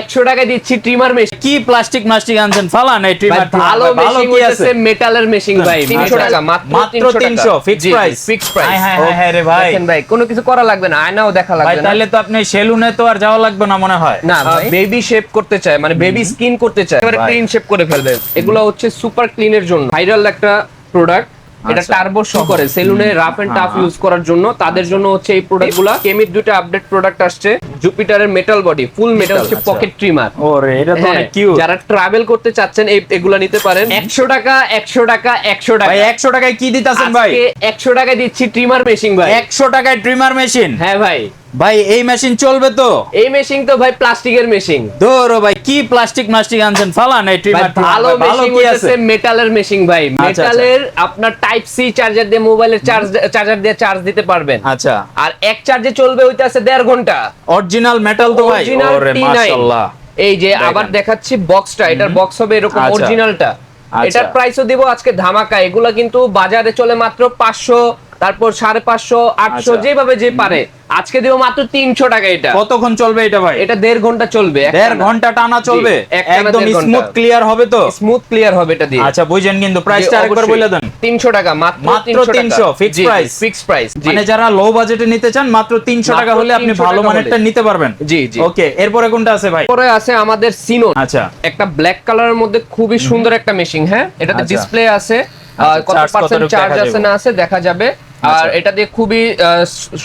একশো টাকা দিচ্ছি ট্রিমার মেশিন কি প্লাস্টিক মাস্টিক আনছেন? ফালান এই ট্রিমার ভালো মেশিন কি আছে? মেটালের মেশিন ভাই। তিনশো টাকা মাত্র মাত্র 300 ফিক্স প্রাইস ফিক্স প্রাইস হাই হাই রে ভাই। দেখেন ভাই কোনো কিছু করা লাগবে না আয়নাও দেখা লাগবে না। তাহলে তো আপনি সেলুনে তো আর যাওয়া লাগবে না মনে হয়। না বেবি শেপ করতে চায় মানে বেবি স্কিন করতে চায়। এবারে ক্লিন শেপ করে ফেলবে। এগুলো হচ্ছে সুপার ক্লিনের জন্য। ভাইরাল একটা প্রোডাক্ট এটা আচ্ছা। টার্বো শো করে। সেলুনে রাফ এন্ড টাফ হ্যাঁ। ইউজ করার জন্য তাদের জন্য হচ্ছে এই প্রোডাক্টগুলো কেমির দুটো আপডেট প্রোডাক্ট আসছে। জুপিটারের মেটাল বডি ফুল মেটাল হচ্ছে আচ্ছা। পকেট ট্রিমার ওরে এটা তো অনেক কিউট যারা ট্রাভেল করতে চাচ্ছেন এই এগুলা নিতে পারেন। একশো টাকা একশো টাকা একশো টাকা। ভাই 100 টাকায় কি দিতাছেন ভাই? আজকে 100 টাকায় দিচ্ছি ট্রিমার মেশিন ভাই। 100 টাকায় ট্রিমার মেশিন হ্যাঁ ভাই। ভাই এই মেশিন চলবে তো। এই মেশিন তো ভাই প্লাস্টিকের মেশিন ধরো ভাই কি প্লাস্টিক মাস্টিক আনছেন? ফালান এই ট্রিমার ভালো মেশিন কি আছে? হচ্ছে মেটালের মেশিন ভাই। আচ্ছা, মেটালের আপনার টাইপ সি চার্জার দিয়ে মোবাইলের চার্জ চার্জার দিয়ে চার্জ দিতে পারবেন। আচ্ছা। আর এক চার্জে চলবে ওইটা আছে দেড় ঘণ্টা। অরিজিনাল মেটাল তো ভাই? ওরে মাশাআল্লাহ এই যে আবার দেখাচ্ছি বক্সটা এটার বক্স হবে এরকম আচ্ছা। অরিজিনালটা আচ্ছা। এটার প্রাইসও দিব আজকে ধামাকা। এগুলা কিন্তু বাজারে চলে মাত্র পাঁচশো তারপর সাড়ে পাঁচশো আটশো আচ্ছা। যেভাবে যে পারে। আজকে দিব মাত্র তিনশো টাকা এটা। কতক্ষণ চলবে এটা ভাই? এটা দেড় ঘণ্টা চলবে দেড় ঘণ্টা টানা চলবে? একদম স্মুথ ক্লিয়ার হবে তো? স্মুথ ক্লিয়ার হবে এটা দিয়ে। আচ্ছা বুঝেন কিন্তু প্রাইসটা আরেকবার বলে দেন। তিনশো টাকা মাত্র মাত্র 300, fixed price। ফিক্স প্রাইস মানে যারা লো বাজেটে নিতে চান মাত্র তিনশো মাত্র টাকা হলে আপনি ভালো মানেরটা নিতে পারবেন। জি, জি। ওকে এরপরে কোনটা আছে ভাই? পরে আছে আমাদের সিনো আচ্ছা। একটা ব্ল্যাক কালারের মধ্যে খুবই সুন্দর একটা মেশিন হ্যাঁ? এটাতে আচ্ছা। ডিসপ্লে আছে। আচ্ছা, কত পার্সেন্ট চার্জ আছে না আছে দেখা যাবে। আর আচ্ছা। এটা দিয়ে খুবই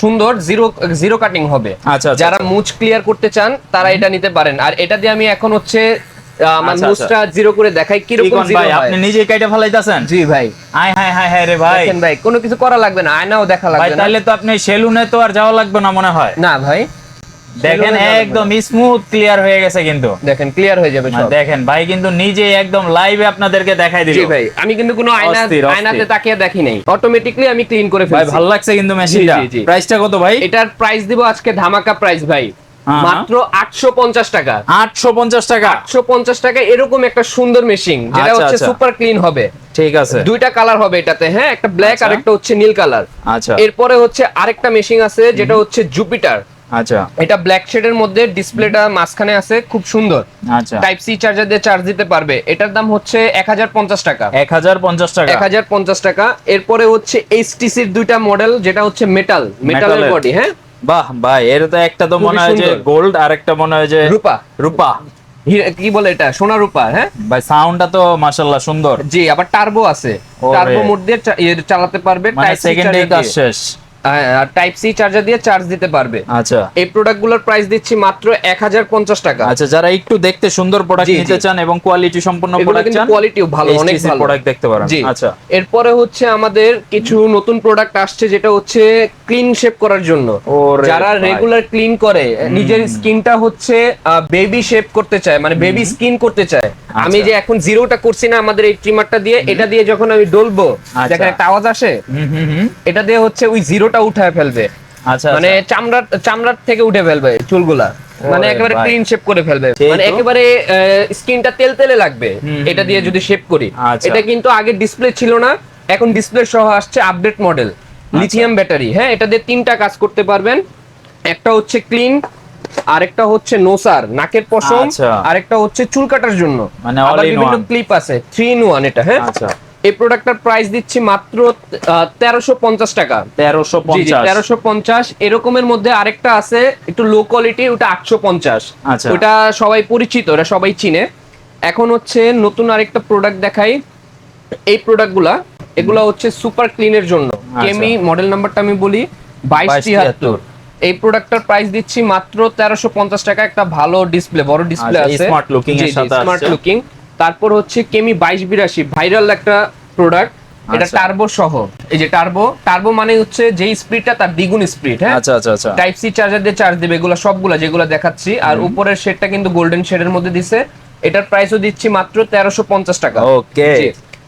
সুন্দর জিরো জিরো কাটিং হবে। আচ্ছা, আচ্ছা, যারা মুচ মুছ ক্লিয়ার করতে চান তারা এটা নিতে পারেন। আর এটা দিয়ে আমি এখন হচ্ছে আমার মুছটা জিরো করে দেখাই কি রকম জিরো ভাই আপনি নিজে কাইটা ফলাইতাছেন? জি ভাই। আয় হায় হায় হায় রে ভাই। দেখেন ভাই কোনো কিছু করা লাগবে না আয়নাও দেখা লাগবে না। তাহলে তো আপনি সেলুনে তো আর যাওয়া লাগবে না মনে হয়। না ভাই। দেখেন একদম স্মুথ ক্লিয়ার হয়ে গেছে কিন্তু। দেখেন ক্লিয়ার হয়ে যাবে সব। দেখেন ভাই কিন্তু নিজেই একদম লাইভে আপনাদেরকে দেখাই দিল। জি ভাই আমি কিন্তু কোনো আয়না অস্থির, অস্থির। আয়নাতে তাকিয়ে দেখি নাই। অটোমেটিকলি আমি ক্লিন করে ভাই ফেলছি। ভালো লাগছে কিন্তু মেশিনটা জি, জি। প্রাইসটা কত ভাই? এটার প্রাইস দিব আজকে ধামাকা প্রাইস ভাই। হ্যাঁ, মাত্র আটশো পঞ্চাশ টাকা। 850 টাকা। আটশো পঞ্চাশ টাকা এরকম একটা সুন্দর মেশিন যেটা আচ্ছা, হচ্ছে আচ্ছা। সুপার ক্লিন হবে। ঠিক আছে। দুইটা কালার হবে এটাতে হ্যাঁ? একটা ব্ল্যাক আচ্ছা। আর একটা হচ্ছে নীল কালার আচ্ছা। এরপরে হচ্ছে আরেকটা মেশিন আছে যেটা হচ্ছে জুপিটার আচ্ছা। এটা ব্ল্যাক শেডের মধ্যে ডিসপ্লেটা মাঝখানে আছে খুব সুন্দর। আচ্ছা। টাইপ সি চার্জার দিয়ে চার্জ দিতে পারবে। এটার দাম হচ্ছে এক হাজার পঞ্চাশ টাকা। 1050 টাকা। এক হাজার পঞ্চাশ টাকা। এরপরে হচ্ছে এইচটিসির দুইটা মডেল যেটা হচ্ছে মেটাল মেটালের বডি হ্যাঁ? বাহ ভাই এর তো একটা তো মনে হয় যে গোল্ড আর একটা মনে হয় যে রূপা। রূপা। কি বলে এটা? সোনা রূপা হ্যাঁ? ভাই সাউন্ডটা তো মাশাআল্লাহ সুন্দর। জি আবার টার্বো আছে। টার্বো মোড দিয়ে ইয়ে চালাতে পারবে মানে টাইপ সেকেন্ডে কাজ শেষ। টাইপ সি চার্জার দিয়ে চার্জ দিতে পারবে। আচ্ছা। এই প্রোডাক্টগুলোর প্রাইস দিচ্ছি মাত্র এক হাজার পঞ্চাশ টাকা। আচ্ছা যারা একটু দেখতে সুন্দর প্রোডাক্ট। নিতে চান এবং কোয়ালিটি সম্পন্ন প্রোডাক্ট চান কোয়ালিটিও ভালো অনেক ভালো। প্রোডাক্ট দেখতে পারেন। আচ্ছা। এরপরে হচ্ছে আমাদের কিছু নতুন প্রোডাক্ট আসছে যেটা হচ্ছে ক্লিন শেপ করার জন্য। যারা রেগুলার ক্লিন করে নিজের স্কিনটা হচ্ছে বেবি শেপ করতে চায় মানে বেবি স্কিন করতে চায় আমি আচ্ছা। যে এখন জিরোটা করছি না আমাদের এই ট্রিমারটা দিয়ে এটা দিয়ে যখন আমি ডলবো আচ্ছা। দেখেন একটা আওয়াজ আসে? এটা দিয়ে হচ্ছে ওই জিরোটা উঠায় ফেলবে। আচ্ছা মানে মানে চামড়ার চামড়ার থেকে উঠে ফেলবে চুলগুলা। মানে একেবারে ক্লিন শেপ করে ফেলবে। মানে। একেবারে স্কিনটা তেল তেলে লাগবে। এটা দিয়ে যদি শেপ করি। আচ্ছা। এটা কিন্তু আগে ডিসপ্লে ছিল না এখন ডিসপ্লে সহ আসছে আপডেট মডেল আচ্ছা। লিথিয়াম ব্যাটারি হ্যাঁ এটা দিয়ে তিনটা কাজ করতে পারবেন। একটা হচ্ছে ক্লিন আরেকটা হচ্ছে নোসার নাকের পশম আচ্ছা। আরেকটা হচ্ছে চুল কাটার জন্য। মানে বিভিন্ন ক্লিপ আছে থ্রি ইন ওয়ান এটা হ্যাঁ? আচ্ছা। এই প্রোডাক্টটার প্রাইস দিচ্ছি মাত্র তেরোশো পঞ্চাশ টাকা। তেরোশো তেরোশো পঞ্চাশ। এরকমের মধ্যে আরেকটা আছে একটু লো কোয়ালিটি ওটা আটশো পঞ্চাশ। আচ্ছা। ওটা সবাই পরিচিত ওটা সবাই চিনে। এখন হচ্ছে নতুন আরেকটা প্রোডাক্ট দেখাই। এই প্রোডাক্টগুলা এগুলা হচ্ছে সুপার ক্লিনের জন্য। কেমি মডেল নাম্বারটা আমি বলি বাইশ 2273 তিয়াত্তর এই প্রোডাক্টটার প্রাইস দিচ্ছি মাত্র তেরোশো পঞ্চাশ টাকা একটা ভালো ডিসপ্লে বড় ডিসপ্লে আচ্ছা, আছে। smart looking এর সাথে স্মার্ট লুকিং তারপর হচ্ছে কেমি বাইশ বিরাশি ভাইরাল একটা প্রোডাক্ট এটা আচ্ছা। টার্বো সহ। এই যে টার্বো টার্বো মানে হচ্ছে যেই স্পিডটা তার দ্বিগুণ স্পিড হ্যাঁ? আচ্ছা আচ্ছা আচ্ছা। টাইপ সি চার্জার দিয়ে চার্জ দিবে এগুলো সবগুলো যেগুলো দেখাচ্ছি। আর উপরের শেডটা কিন্তু গোল্ডেন শেডের মধ্যে দিছে। এটার প্রাইসও দিচ্ছি মাত্র তেরোশো পঞ্চাশ টাকা। ওকে।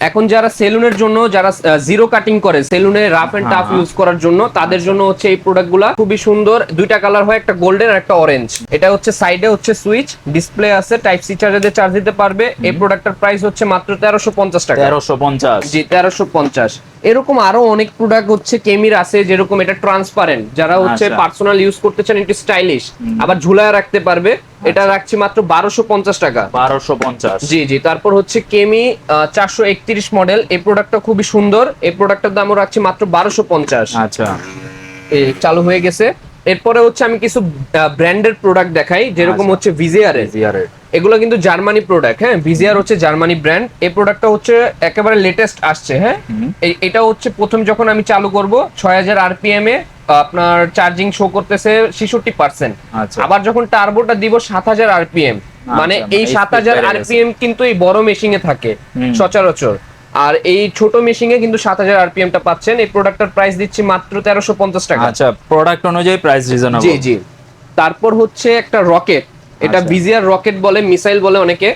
এখন যারা সেলুনের জন্য যারা জিরো কাটিং করে সেলুনে রাফ এন্ড টাফ। ইউজ করার জন্য তাদের জন্য হচ্ছে এই প্রোডাক্টগুলো খুবই সুন্দর। দুইটা কালার হয় একটা গোল্ডেন আর একটা অরেঞ্জ এটা হচ্ছে সাইডে হচ্ছে সুইচ ডিসপ্লে আছে টাইপ সি চার্জার চার্জ দিতে পারবে। এই প্রোডাক্টের প্রাইস হচ্ছে মাত্র তেরোশো পঞ্চাশ টাকা। তেরোশো পঞ্চাশ। জি তেরোশো পঞ্চাশ। এরকম আরও অনেক প্রোডাক্ট হচ্ছে কেমির আছে যেরকম এটা ট্রান্সপারেন্ট যারা হচ্ছে। পার্সোনাল ইউজ করতে চান একটু স্টাইলিশ আবার ঝুলায় রাখতে পারবে। এটা আচ্ছা। রাখছি মাত্র বারোশো পঞ্চাশ টাকা। বারোশো পঞ্চাশ। জি জি। তারপর হচ্ছে কেমি চারশো একত্রিশ মডেল এই প্রোডাক্টটা খুবই সুন্দর। এই প্রোডাক্টের দামও রাখছি মাত্র বারোশো পঞ্চাশ। আচ্ছা। চালু হয়ে গেছে। এরপরে হচ্ছে আমি কিছু ব্র্যান্ডের প্রোডাক্ট দেখাই যেরকম আচ্ছা। হচ্ছে ভিজিআর এগুলো কিন্তু জার্মানি প্রোডাক্ট হ্যাঁ? ভিজিআর হচ্ছে জার্মানি ব্র্যান্ড এই প্রোডাক্টটা হচ্ছে একেবারে লেটেস্ট আসছে হ্যাঁ? এটা হচ্ছে প্রথম যখন আমি চালু করব ছয় হাজার আরপিএম এ আপনার চার্জিং শো করতেছে ছেষট্টি পার্সেন্ট আচ্ছা। আবার যখন টার্বোটা দিব সাত হাজার আরপিএম মানে আচ্ছা, এই এই সাত হাজার। আরপিএম কিন্তু এই বড় মেশিনে থাকে সচরাচর। আর এই ছোট মেশিনে কিন্তু সাত হাজার আরপিএম টা পাচ্ছেন। এই প্রোডাক্টটার প্রাইস দিচ্ছি মাত্র তেরোশো পঞ্চাশ টাকা। আচ্ছা প্রোডাক্ট অনুযায়ী প্রাইস রিজনেবল জি জি। তারপর হচ্ছে একটা রকেট এটা বিজিয়ার রকেট বলে মিসাইল বলে অনেকে।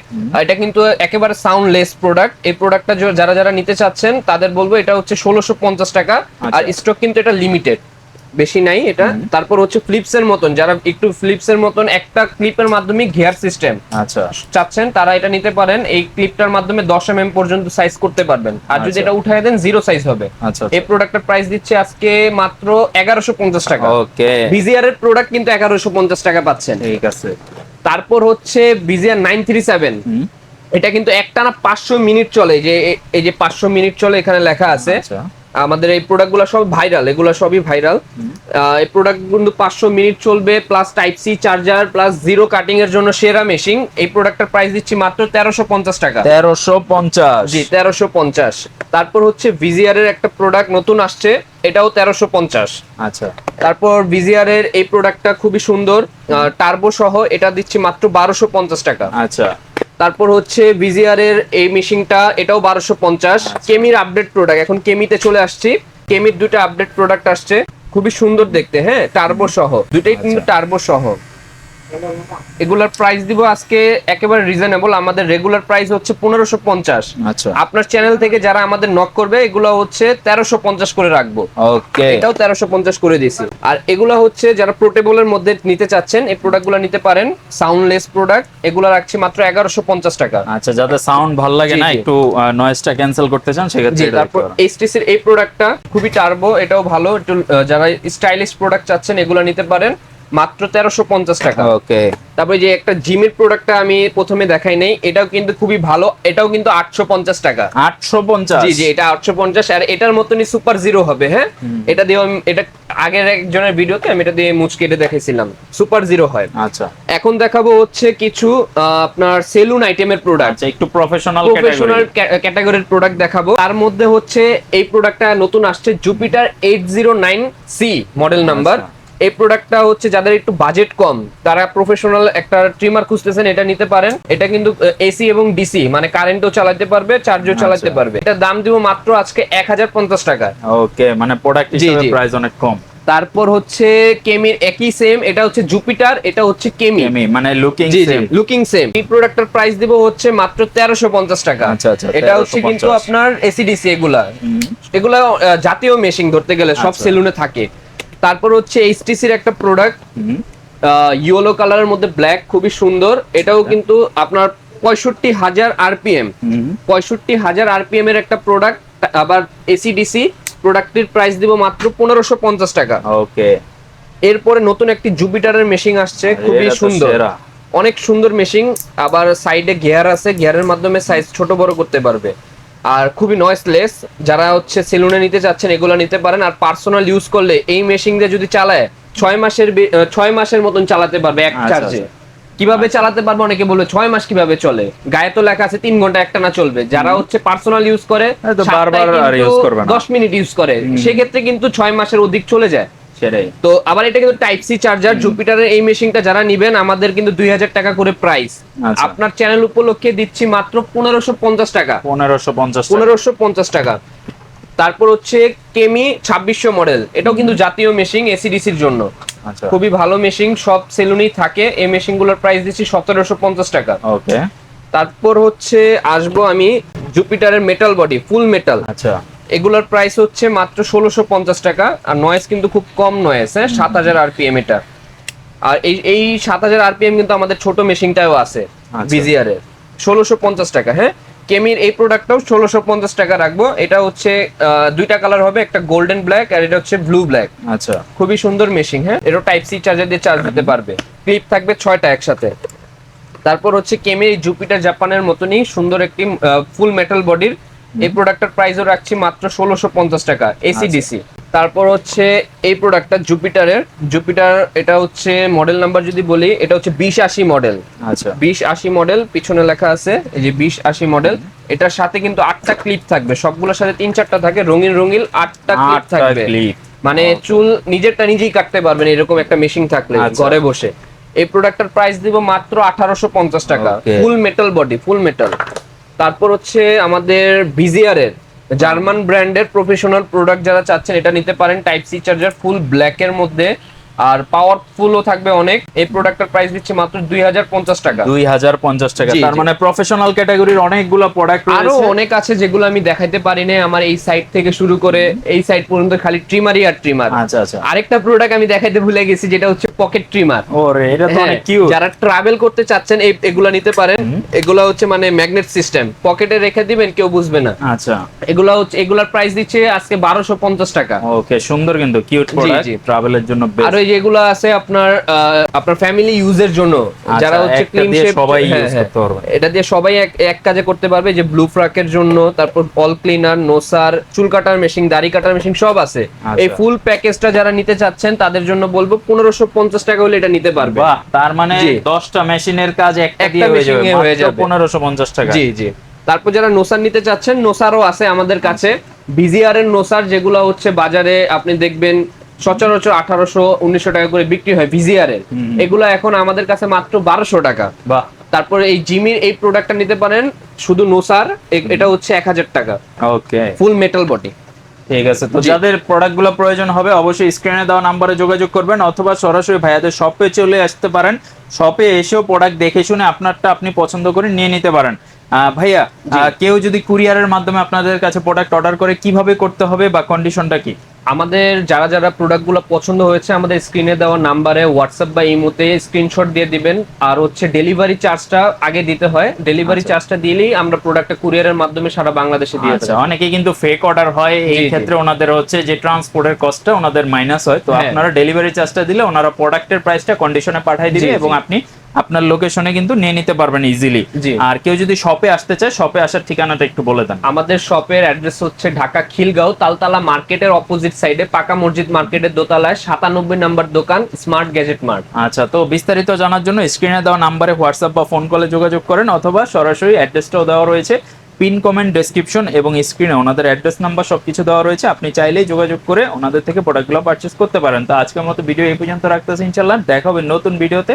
এটা কিন্তু একেবারে সাউন্ডলেস প্রোডাক্ট এই প্রোডাক্টটা যারা যারা নিতে চাচ্ছেন তাদের বলব এটা হচ্ছে ষোলোশো পঞ্চাশ টাকা। আর আচ্ছা। স্টক কিন্তু এটা লিমিটেড বেশি নাই এটা। তারপর হচ্ছে ফ্লিপস এর মতন যারা একটু ফ্লিপস এর মতন একটা ক্লিপের মাধ্যমে গিয়ার সিস্টেম আচ্ছা। চাচ্ছেন তারা এটা নিতে পারেন। এই ক্লিপটার মাধ্যমে দশ এম এম পর্যন্ত সাইজ করতে পারবেন। আর যদি আচ্ছা। এটা উঠায় দেন জিরো সাইজ হবে। আচ্ছা এই প্রোডাক্টের প্রাইস দিচ্ছে আজকে মাত্র এগারোশো পঞ্চাশ টাকা। ওকে। ভিজিআর এর প্রোডাক্ট কিন্তু এগারোশো পঞ্চাশ টাকা পাচ্ছেন। ঠিক আছে। তারপর হচ্ছে ভিজিআর নাইন থ্রি সেভেন হুম, এটা কিন্তু একটানা পাঁচশো মিনিট চলে যে এই যে পাঁচশো মিনিট চলে এখানে লেখা আছে। আচ্ছা। আমাদের এই প্রোডাক্টগুলো সব ভাইরাল এগুলো সবই ভাইরাল এই প্রোডাক্ট কিন্তু পাঁচশো মিনিট চলবে plus type C charger plus zero cutting এর জন্য সেরা মেশিন এই প্রোডাক্টের প্রাইস দিচ্ছি মাত্র তেরোশো পঞ্চাশ টাকা। তেরোশো পঞ্চাশ। জি তেরোশো পঞ্চাশ। তারপর হচ্ছে ভিজিআর এর একটা প্রোডাক্ট নতুন আসছে এটাও তেরোশো পঞ্চাশ। আচ্ছা। তারপর ভিজিআর এর এই প্রোডাক্টটা খুবই সুন্দর। টার্বো সহ এটা দিচ্ছি মাত্র বারোশো পঞ্চাশ টাকা। আচ্ছা। তারপর হচ্ছে ভিজিআর এর এই মেশিনটা এটাও বারোশো পঞ্চাশ। কেমির আপডেট প্রোডাক্ট এখন কেমিতে চলে আসছি। কেমির দুটো আপডেট প্রোডাক্ট আসছে। খুবই সুন্দর দেখতে হ্যাঁ টার্বো সহ। দুটাই কিন্তু আচ্ছা। টার্বো সহ। এগুলার প্রাইস দিব আজকে একেবারে রিজনেবল আমাদের রেগুলার প্রাইস হচ্ছে পনেরোশো পঞ্চাশ। আচ্ছা। আপনার চ্যানেল থেকে যারা আমাদের নক করবে এগুলো হচ্ছে তেরোশো পঞ্চাশ করে রাখব। ওকে এটাও তেরোশো পঞ্চাশ করে দিছি আর এগুলো হচ্ছে যারা পোর্টেবলের মধ্যে নিতে চাচ্ছেন এই প্রোডাক্টগুলো নিতে পারেন। সাউন্ডলেস প্রোডাক্ট এগুলো রাখছি মাত্র এগারোশো পঞ্চাশ টাকা। আচ্ছা যাদের সাউন্ড ভালো লাগে না একটু নয়েজটা ক্যান্সেল করতে চান সেক্ষেত্রে জি তারপর। এইচটিসির এই প্রোডাক্টটা খুবই টার্বো এটাও ভালো। একটু যারা স্টাইলিশ প্রোডাক্ট চাচ্ছেন এগুলো নিতে পারেন। মাত্র তেরোশো পঞ্চাশ টাকা। ওকে। তারপরে যে একটা জিমের প্রোডাক্টটা আমি প্রথমে দেখাই নাই এটাও কিন্তু খুবই ভালো এটাও কিন্তু আটশো পঞ্চাশ টাকা। আটশো পঞ্চাশ? জি জি এটা আটশো পঞ্চাশ আর এটার মতনই সুপার জিরো হবে হ্যাঁ? এটা দিয়ে আমি- এটা আগের একজনের ভিডিওতে আমি এটা দিয়ে মুচকে এটা দেখেছিলাম সুপার জিরো হয়। আচ্ছা। এখন দেখাবো হচ্ছে কিছু আপনার সেলুন আইটেমের প্রোডাক্ট। আচ্ছা একটু প্রফেশনাল প্রফেশনাল ক্যাটাগরির প্রোডাক্ট দেখাবো। তার মধ্যে হচ্ছে এই প্রোডাক্টটা নতুন আসছে Jupiter eight zero nine C model number. এই প্রোডাক্টটা হচ্ছে যাদের একটু বাজেট কম তারা প্রফেশনাল একটা ট্রিমার খুঁজতেছেন এটা নিতে পারেন। এটা কিন্তু এসি এবং ডিসি মানে কারেন্টও চালাতে পারবে চার্জও চালাতে আচ্ছা। পারবে। এটা দাম দিব মাত্র আজকে এক হাজার পঞ্চাশ টাকা। ওকে মানে প্রোডাক্ট হিসেবে প্রাইস অনেক কম। তারপর হচ্ছে কেমির একই সেম এটা হচ্ছে জুপিটার এটা হচ্ছে কেমি মানে লুকিং সেম লুকিং সেম এই প্রোডাক্টের প্রাইস দিব হচ্ছে মাত্র তেরোশো পঞ্চাশ টাকা। আচ্ছা, আচ্ছা, এটা হচ্ছে কিন্তু আপনার এসিডিসি এগুলা। এগুলা জাতীয় মেশিন ধরতে গেলে সব আচ্ছা। সেলুনে থাকে। তারপর হচ্ছে এইচটিসির একটা প্রোডাক্ট ইয়েলো কালারের মধ্যে ব্ল্যাক খুবই সুন্দর। এটাও কিন্তু আপনার পঁয়ষট্টি হাজার আরপিএম পঁয়ষট্টি হাজার আরপিএম এর একটা প্রোডাক্ট আবার এসিডিসি প্রোডাক্টের প্রাইস দিব মাত্র পনেরোশো পঞ্চাশ টাকা। ওকে। এরপরে নতুন একটি জুপিটারের মেশিন আসছে খুবই সুন্দর। অনেক সুন্দর মেশিন আবার সাইডে গিয়ার আছে গিয়ারের মাধ্যমে সাইজ ছোট বড় করতে পারবে। আর খুবই নয়েসলেস যারা হচ্ছে সেলুনে নিতে চাচ্ছেন এগুলো নিতে পারেন। আর পার্সোনাল ইউজ করলে এই মেশিন দিয়ে যদি চালায় ছয় মাসের ছয় মাসের মতন চালাতে পারবে এক আচ্ছা, চার্জে আচ্ছা। কীভাবে চালাতে পারবে? অনেকে বলবে ছয় মাস কীভাবে চলে? গায়ে তো লেখা আছে তিন ঘণ্টা একটা না চলবে। যারা হচ্ছে পার্সোনাল ইউজ করে সপ্তাহে বারবার। দশ মিনিট ইউজ করে। সেক্ষেত্রে কিন্তু ছয় মাসের অধিক চলে যায়। সেটাই। তো আবার এটা কিন্তু টাইপ সি চার্জার জুপিটারের এই মেশিনটা যারা নিবেন আমাদের কিন্তু দুই হাজার টাকা করে প্রাইস আচ্ছা। আপনার চ্যানেল উপলক্ষে দিচ্ছি মাত্র পনেরোশো পঞ্চাশ টাকা। পনেরোশো পঞ্চাশ পনেরোশো পঞ্চাশ টাকা। তারপর হচ্ছে কেমি ছাব্বিশশো মডেল এটাও কিন্তু জাতীয় মেশিন এসিডিসির জন্য। আচ্ছা। খুবই ভালো মেশিন সব সেলুনেই থাকে। এই মেশিনগুলোর প্রাইস দিচ্ছি সতেরোশো পঞ্চাশ টাকা। ওকে তারপর হচ্ছে আসব আমি জুপিটারের মেটাল বডি ফুল মেটাল আচ্ছা। এগুলোর প্রাইস হচ্ছে মাত্র ষোলোশো পঞ্চাশ টাকা আর নয়েজ কিন্তু খুব কম নয়েজ হ্যাঁ? সাত হাজার আরপিএম এটা। আর এই এই সাত হাজার আরপিএম কিন্তু আমাদের ছোট মেশিনটাও আছে আচ্ছা। বিজিআর এর। ষোলোশো পঞ্চাশ টাকা হ্যাঁ? কেমির এই প্রোডাক্টটাও ষোলোশো পঞ্চাশ টাকা রাখব। এটা হচ্ছে দুইটা কালার হবে একটা গোল্ডেন ব্ল্যাক আর এটা হচ্ছে ব্লু ব্ল্যাক আচ্ছা। খুবই সুন্দর মেশিন হ্যাঁ? এটা টাইপ সি চার্জার দিয়ে চার্জ দিতে পারবে। ক্লিপ থাকবে ছয়টা একসাথে। তারপর হচ্ছে কেমির জুপিটার জাপানের মতনই সুন্দর একটি ফুল মেটাল বডির এই প্রোডাক্টের প্রাইসও রাখছি মাত্র ষোলোশো পঞ্চাশ টাকা এসিডিসি তারপর হচ্ছে এই প্রোডাক্টটা জুপিটারের জুপিটার এটা হচ্ছে মডেল নাম্বার যদি বলি এটা হচ্ছে বিশ আশি মডেল আচ্ছা। বিশ আশি মডেল পিছনে লেখা আছে এই যে বিশ আশি মডেল এটার সাথে কিন্তু আটটা ক্লিপ থাকবে সবগুলোর সাথে তিন চারটা থাকে রঙিন রঙিন আটটা ক্লিপ থাকবে। মানে চুল নিজেরটা নিজেই কাটতে পারবেন এরকম একটা মেশিন থাকলে আচ্ছা। ঘরে বসে। এই প্রোডাক্টের প্রাইস দিব মাত্র আঠারোশো পঞ্চাশ টাকা। Full metal body full metal তারপর হচ্ছে আমাদের ভিজিয়ারের জার্মান ব্র্যান্ডের প্রফেশনাল প্রোডাক্ট যারা চাচ্ছেন, এটা নিতে পারেন টাইপ সি চার্জার ফুল ব্ল্যাকের মধ্যে। আর পাওয়ারফুলও থাকবে অনেক। এই প্রোডাক্টের প্রাইস দিচ্ছে মাত্র দুই হাজার পঞ্চাশ টাকা। দুই হাজার পঞ্চাশ টাকা। তার মানে প্রফেশনাল ক্যাটাগরির অনেকগুলো প্রোডাক্ট আরও অনেক আছে যেগুলো আমি দেখাইতে পারি না আমার এই সাইড থেকে শুরু করে। এই সাইড পর্যন্ত খালি ট্রিমারই আর ট্রিমার আচ্ছা আচ্ছা। আরেকটা প্রোডাক্ট আমি দেখাইতে ভুলে গেছি যেটা হচ্ছে পকেট ট্রিমার ওরে এটা তো অনেক কিউট হ্যাঁ, যারা ট্রাভেল করতে চাচ্ছেন এই এগুলা নিতে পারেন। এগুলা হচ্ছে মানে ম্যাগনেট সিস্টেম পকেটে রেখে দিবেন কেউ বুঝবে না। আচ্ছা। এগুলা হচ্ছে এগুলার প্রাইস দিচ্ছে আজকে বারোশো পঞ্চাশ টাকা। ওকে সুন্দর কিন্তু কিউট প্রোডাক্ট ট্রাভেলের জন্য আর বেস্ট যেগুলো আছে আপনার আপনার ফ্যামিলি ইউজের জন্য। আচ্ছা, যারা হচ্ছে ক্লিন শেপ সবাই use করতে পারবে। এটা দিয়ে সবাই এক কাজে করতে পারবে যে ব্লু ফ্রাকের জন্য তারপর অল ক্লিনার নোসার চুল কাটার মেশিন দাড়ি কাটার মেশিন সব আছে। আচ্ছা। এই ফুল প্যাকেজটা যারা নিতে চাচ্ছেন তাদের জন্য বলব পনেরোশো পঞ্চাশ টাকা হলে এটা নিতে পারবে। তার মানে। দশটা মেশিনের কাজ একটা দিয়ে হয়ে হয়ে যাবে। পনেরোশো পঞ্চাশ টাকা। জি জি। তারপর যারা নোসার নিতে চাচ্ছেন নোসারও আছে আমাদের কাছে। বিজিআর এর নোসার যেগুলো হচ্ছে বাজারে আপনি দেখবেন সচরাচর আঠারোশো উনিশশো টাকা করে বিক্রি হয় ভিজিআর এর হুম। এগুলো এখন আমাদের কাছে মাত্র বারোশো টাকা। বাহ। তারপরে এই জিমির এই প্রোডাক্টটা নিতে পারেন শুধু নোসার এটা হচ্ছে এক হাজার টাকা। ওকে। ফুল মেটাল বডি ঠিক আছে তো। যাদের প্রোডাক্টগুলো প্রয়োজন হবে অবশ্যই স্ক্রিনে দেওয়া নাম্বারে যোগাযোগ করবেন অথবা সরাসরি ভাইয়াদের শপে চলে আসতে পারেন। শপে এসেও প্রোডাক্ট দেখে শুনে আপনারটা আপনি পছন্দ করে নিয়ে নিতে পারেন। আহ, ভাইয়া কেউ যদি কুরিয়ারের মাধ্যমে আপনাদের কাছে প্রোডাক্ট অর্ডার করে কীভাবে করতে হবে বা কন্ডিশনটা কি? আমাদের যারা যারা প্রোডাক্টগুলো পছন্দ হয়েছে আমাদের স্ক্রিনে দেওয়া নাম্বারে হোয়াটসঅ্যাপ বা ইমোতে স্ক্রিনশট দিয়ে দিবেন আর হচ্ছে ডেলিভারি চার্জটা আগে দিতে হয় ডেলিভারি আচ্ছা। চার্জটা দিলেই আমরা প্রোডাক্টটা কুরিয়ারের মাধ্যমে সারা বাংলাদেশে দিয়ে আচ্ছা অনেকে কিন্তু ফেক অর্ডার হয় এই। ক্ষেত্রে ওনাদের হচ্ছে যে ট্রান্সপোর্টের কস্টটা ওনাদের মাইনাস হয় তো হ্যাঁ। আপনারা ডেলিভারি চার্জটা দিলে ওনারা প্রোডাক্টের প্রাইসটা কন্ডিশনে পাঠিয়ে দিবে। এবং আপনি আপনার লোকেশনে কিন্তু নিয়ে নিতে পারবেন ইজিলি জি। আর কেউ যদি শপে আসতে চায় শপে আসার ঠিকানাটা একটু বলে দেন। আমাদের শপের অ্যাড্রেস হচ্ছে ঢাকা খিলগাঁও তালতলা মার্কেটের অপোজিট সাইডে পাকা মসজিদ মার্কেটের দোতলায় সাতানব্বই নাম্বার দোকান স্মার্ট গ্যাজেট মার্ট আচ্ছা তো বিস্তারিত জানার জন্য স্ক্রিনে দেওয়া নাম্বারে হোয়াটসঅ্যাপ বা ফোন কলে যোগাযোগ করেন অথবা সরাসরি অ্যাড্রেসটাও দেওয়া রয়েছে পিন কমেন্ট ডেসক্রিপশন এবং স্ক্রিনে ওনাদের অ্যাড্রেস নাম্বার সব কিছু দেওয়া রয়েছে আপনি চাইলেই যোগাযোগ করে ওনাদের থেকে প্রোডাক্টগুলো পারচেস করতে পারেন। তো আজকের মতো ভিডিও এই পর্যন্ত রাখতেছি ইনশাল্লাহ দেখা হবে নতুন ভিডিওতে